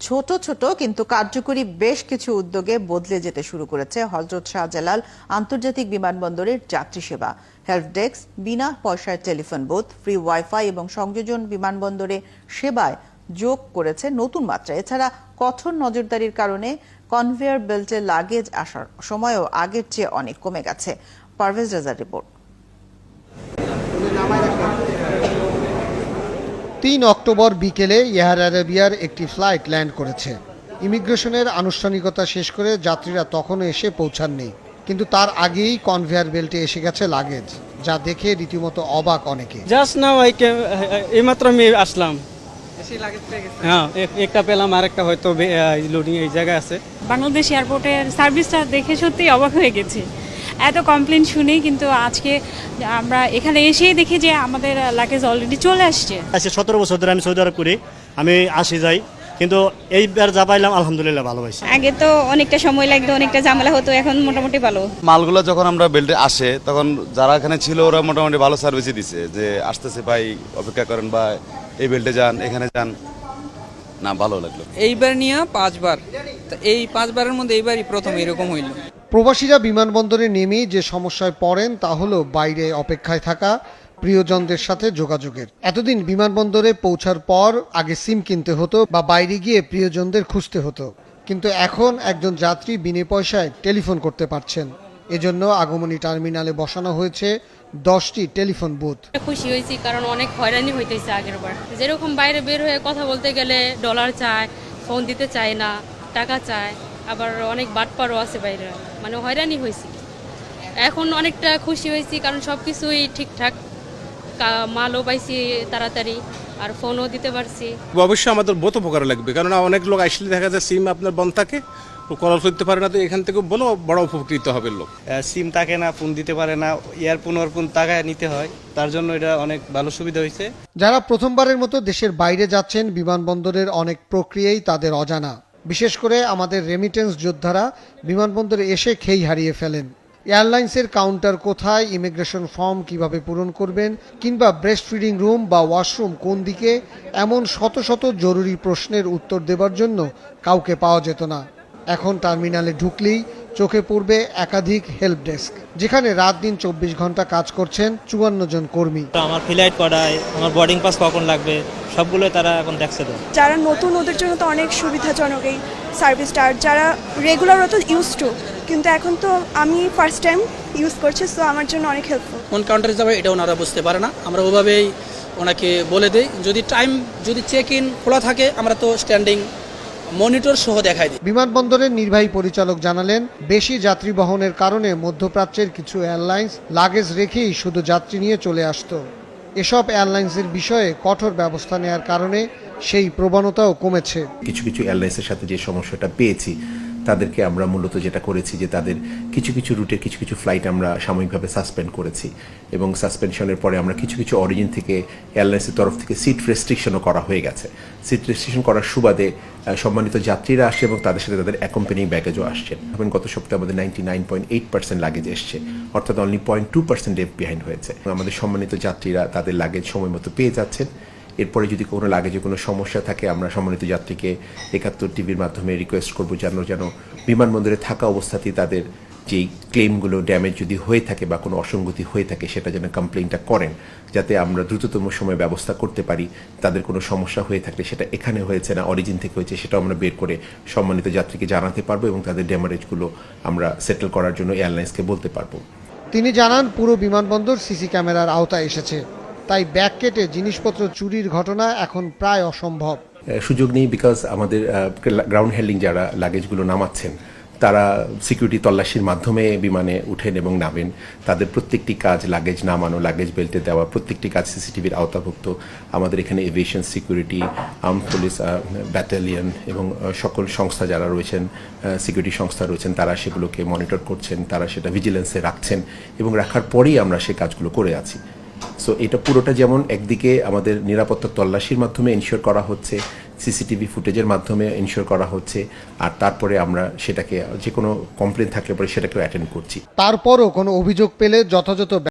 ছোট ছোট কিন্তু কার্যকরী বেশ কিছু উদ্যোগে বদলে যেতে শুরু করেছে হজরত শাহজালাল আন্তর্জাতিক বিমানবন্দরের যাত্রী সেবা। হেল্প ডেস্ক, বিনা পয়সার টেলিফোন বুথ, ফ্রি ওয়াইফাই এবং সংযোজন বিমানবন্দরে সেবায় যোগ করেছে নতুন মাত্রা এছাড়া কঠোর নজরদারির কারণে কনভেয়ার বেল্টে লাগেজ আসার সময়ও আগের চেয়ে অনেক কমে গেছে। পারভেজ রাজার রিপোর্ট। তিন অক্টোবর বিকেলে এয়ার আরাবিয়ার একটি ফ্লাইট ল্যান্ড করেছে। ইমিগ্রেশনের আনুষ্ঠানিকতা শেষ করে যাত্রীরা তখনও এসে পৌঁছাননি। কিন্তু তার আগেই কনভেয়ার বেল্টে এসে গেছে লাগেজ যা দেখে রীতিমতো অবাক অনেকে। জাস্ট নাও আই এইমাত্র আমি আসলাম। হ্যাঁ এক- একটা পেলাম আর একটা হয়তো লোডিং এই জায়গায় আছে। বাংলাদেশ এয়ারপোর্টের সার্ভিসটা দেখে সত্যি অবাক হয়ে গেছি। এত কমপ্লেন শুনি কিন্তু আজকে আমরা এখানে এসেই দেখি যে আমাদের লাগেজ অলরেডি চলে আসছে। আজকে সতেরো বছর ধরে আমি সৌদি আরব করি আমি আসি যাই। কিন্তু এইবার যা পাইলাম আলহামদুলিল্লাহ ভালো পাইছি। আগে তো অনেকটা সময় লাগতো অনেকটা ঝামেলা হতো এখন মোটামুটি ভালো। মালগুলো যখন আমরা বেল্টে আসে তখন যারা এখানে ছিল ওরা মোটামুটি ভালো সার্ভিসই দিছে যে আসতেছে ভাই অপেক্ষা করেন বা এই বেল্টে যান এখানে যান। না ভালো লাগল। এইবার নিয়ে পাঁচবার। তা এই পাঁচবারের মধ্যে এইবারই প্রথম এরকম হইল। প্রবাসীরা বিমানবন্দরে নেমেই যে সমস্যায় পড়েন তা হলো বাইরে অপেক্ষায় থাকা প্রিয়জনদের সাথে যোগাযোগের। এতদিন বিমানবন্দরে পৌঁছার পর আগে সিম কিনতে হতো বা বাইরে গিয়ে প্রিয়জনদের খুঁজতে হতো। কিন্তু এখন একজন যাত্রী বিনে পয়সায় টেলিফোন করতে পারছেন। এজন্য আগমনী টার্মিনালে বসানো হয়েছে দশটি টেলিফোন বুথ। খুশি হয়েছি কারণ অনেক হয়রানি হইতেছে আগের বার যেরকম বাইরে বের হয়ে কথা বলতে গেলে ডলার চায় ফোন দিতে চায় না, টাকা চায়, আবার অনেক বাটপারও আছে বাইরে। মানে হয়রানি হয়েছি। এখন অনেকটা খুশি হয়েছি কারণ সব কিছুই ঠিকঠাক। মালও পাইছি তাড়াতাড়ি আর ফোনও দিতে পারছি। অবশ্যই আমাদের বহুত উপকার লাগবে কারণ অনেক লোক আসলে দেখা যায় সিম আপনার বন্ধ থাকে কল করতে পারে না তো এখান থেকে বলো বড় উপকৃত হবে লোক। সিম থাকে না ফোন দিতে পারে না ইয়ার ফোন ওর ফোন টাকায় নিতে হয় তার জন্য এটা অনেক ভালো সুবিধা হয়েছে। যারা প্রথমবারের মতো দেশের বাইরে যাচ্ছেন বিমানবন্দরের অনেক প্রক্রিয়াই তাদের অজানা। বিশেষ করে আমাদের রেমিটেন্স যোদ্ধারা বিমানবন্দরে এসে খেই হারিয়ে ফেলেন। এয়ারলাইন্সের কাউন্টার কোথায় ইমিগ্রেশন ফর্ম কীভাবে পূরণ করবেন, কিংবা ব্রেস্ট ফিডিং রুম বা ওয়াশরুম কোন দিকে, এমন শত শত জরুরি প্রশ্নের উত্তর দেবার জন্য কাউকে পাওয়া যেত না। এখন টার্মিনালে ঢুকলেই চোখে পড়বে একাধিক হেল্প ডেস্ক যেখানে রাত দিন চব্বিশ ঘণ্টা কাজ করছেন চুয়ান্ন জন কর্মী। আমার ফ্লাইট করায় আমার বোর্ডিং পাস কখন লাগবে সবগুলো তারা এখন দেখছে তো। যারা নতুন ওদের জন্য তো অনেক সুবিধাজনক এই সার্ভিসটা আর যারা রেগুলার তো ইউজ টু কিন্তু এখন তো আমি ফার্স্ট টাইম ইউজ করছি সো আমার জন্য অনেক হেল্পফুল কোন কাউন্টারে যাবে এটা ওনারা বুঝতে পারে না। আমরা ওভাবেই ওনাকে বলে দেই যদি টাইম যদি চেক ইন খোলা থাকে আমরা তো স্ট্যান্ডিং মনিটর সহ দেখায় দিই। বিমানবন্দরের নির্বাহী পরিচালক জানালেন বেশি যাত্রী বহনের কারণে মধ্যপ্রাচ্যের কিছু এয়ারলাইন্স লাগেজ রেখেই শুধু যাত্রী নিয়ে চলে আসত। এসব এয়ারলাইন্সের বিষয়ে কঠোর ব্যবস্থা নেয়ার কারণে সেই প্রবণতাও কমেছে। কিছু কিছু এয়ারলাইন্সের সাথে যে সমস্যাটা পেয়েছি তাদেরকে আমরা মূলত যেটা করেছি যে তাদের কিছু কিছু রুটের কিছু কিছু ফ্লাইট আমরা সাময়িকভাবে সাসপেন্ড করেছি এবং সাসপেনশনের পরে আমরা কিছু কিছু অরিজিন থেকে এয়ারলাইন্সের তরফ থেকে সিট রেস্ট্রিকশনও করা হয়ে গেছে। সিট রেস্ট্রিকশন করার সুবাদে সম্মানিত যাত্রীরা আসছে এবং তাদের সাথে তাদের অ্যাকম্পানিং ব্যাগেজও আসছেন এবং গত সপ্তাহে আমাদের ninety nine point eight percent luggage এসছে, অর্থাৎ অনলি পয়েন্ট টু পার্সেন্ট ডেপ বিহাইন্ড হয়েছে। আমাদের সম্মানিত যাত্রীরা তাদের লাগেজ সময় মতো পেয়ে যাচ্ছেন। এরপরে যদি কোনো লাগেজে কোনো সমস্যা থাকে, আমরা সম্মানিত যাত্রীকে একাত্তর টিভির মাধ্যমে রিকোয়েস্ট করব যেন যেন বিমানবন্দরে থাকা অবস্থাতেই তাদের যেই ক্লেমগুলো ড্যামেজ যদি হয়ে থাকে বা কোনো অসঙ্গতি হয়ে থাকে, সেটা যেন কমপ্লেনটা করেন, যাতে আমরা দ্রুততম সময়ে ব্যবস্থা করতে পারি, তাদের কোনো সমস্যা হয়ে থাকলে সেটা এখানে হয়েছে না অরিজিন থেকে হয়েছে, সেটাও আমরা বের করে সম্মানিত যাত্রীকে জানাতে পারব এবং তাদের ড্যামারেজগুলো আমরা সেটেল করার জন্য এয়ারলাইন্সকে বলতে পারব। তিনি জানান, পুরো বিমানবন্দর সিসি ক্যামেরার আওতায় এসেছে। তাই ব্যাগ কেটে জিনিসপত্র চুরির ঘটনা এখন প্রায় অসম্ভব। সুযোগ নেই বিকজ আমাদের গ্রাউন্ড হ্যান্ডলিং যারা লাগেজগুলো নামাচ্ছেন, তারা সিকিউরিটি তল্লাশির মাধ্যমে বিমানে উঠেন এবং নামেন। তাদের প্রত্যেকটি কাজ লাগেজ নামানো লাগেজ বেল্টে দেওয়া, প্রত্যেকটি কাজ সিসিটিভির আওতাভুক্ত। আমাদের এখানে aviation security arm police battalion এবং সকল সংস্থা যারা রয়েছেন সিকিউরিটি সংস্থা রয়েছেন, তারা সেগুলোকে মনিটর করছেন, তারা সেটা ভিজিলেন্সে রাখছেন এবং রাখার পরেই আমরা সেই কাজগুলো করে আছি। সো এটা পুরোটা যেমন একদিকে আমাদের নিরাপত্তা তল্লাশির মাধ্যমে এনশিওর করা হচ্ছে সিসিটিভি ফুটেজের মাধ্যমে এনশিওর করা হচ্ছে, আর তারপরে আমরা সেটাকে যে কোনো কমপ্লেন থাকলে পরে সেটাকে অ্যাটেন্ড করছি। তারপরও কোনো অভিযোগ পেলে যথাযথ